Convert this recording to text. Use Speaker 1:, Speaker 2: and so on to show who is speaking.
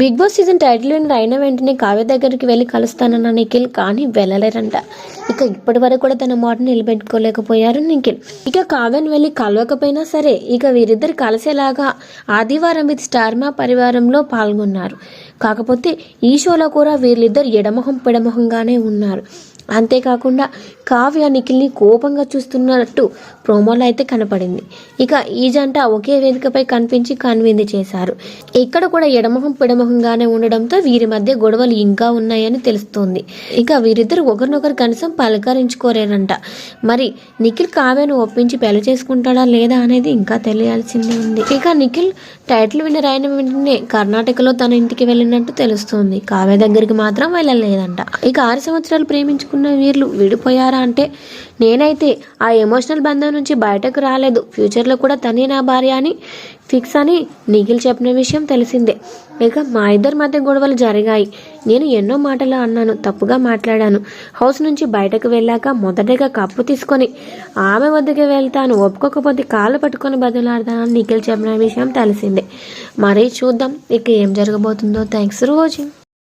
Speaker 1: Big boss season title winner అయిన వెంటనే కావ్య దగ్గరికి వెళ్ళి కలుస్తానన్న నిఖిల్ కానీ వెళ్ళలేరంట. ఇక ఇప్పటి వరకు కూడా తన మాట నిలబెట్టుకోలేకపోయారు నిఖిల్. ఇక కావ్యను వెళ్ళి కలవకపోయినా సరే ఇక వీరిద్దరు కలిసేలాగా ఆదివారం విత్ స్టార్మా పరివారంలో పాల్గొన్నారు. కాకపోతే ఈ షోలో కూడా వీళ్ళిద్దరు ఎడమొహం పెడమొహంగానే ఉన్నారు. అంతేకాకుండా కావ్య నిఖిల్ని కోపంగా చూస్తున్నట్టు ప్రోమోలో అయితే కనపడింది. ఇక ఈ జంట ఒకే వేదికపై కనిపించి కనువిందు చేశారు. ఇక్కడ కూడా ఎడమొహం పిడమొహంగానే ఉండడంతో వీరి మధ్య గొడవలు ఇంకా ఉన్నాయని తెలుస్తోంది. ఇక వీరిద్దరు ఒకరినొకరు కనీసం పలకరించుకోరేనంట. మరి నిఖిల్ కావ్యను ఒప్పించి పెళ్ళి చేసుకుంటాడా లేదా అనేది ఇంకా తెలియాల్సిందే ఉంది. ఇక నిఖిల్ టైటిల్ విన్నర్ అయిన వెంటనే కర్ణాటకలో తన ఇంటికి వెళ్ళినట్టు తెలుస్తోంది. కావ్య దగ్గరికి మాత్రం వెళ్ళలేదంట. ఇక ఆరు సంవత్సరాలు ప్రేమించుకున్న వీళ్ళు విడిపోయారా అంటే నేనైతే ఆ ఎమోషనల్ బంధం నుంచి బయటకు రాలేదు. ఫ్యూచర్లో కూడా తనే నా భార్య అని ఫిక్స్ అని నిఖిల్ చెప్పిన విషయం తెలిసిందే. ఇక మా ఇద్దరి మధ్య గొడవలు జరిగాయి. నేను ఎన్నో మాటలు అన్నాను తప్పుగా మాట్లాడాను. హౌస్ నుంచి బయటకు వెళ్ళాక మొదటగా కప్పు తీసుకొని ఆమె వద్దకు వెళ్తాను. ఒప్పుకోకపోతే కాళ్ళు పట్టుకొని బదులాడతానని నిఖిల్ చెప్పిన విషయం తెలిసిందే. మరీ చూద్దాం ఇక ఏం జరగబోతుందో. Thanks for watching.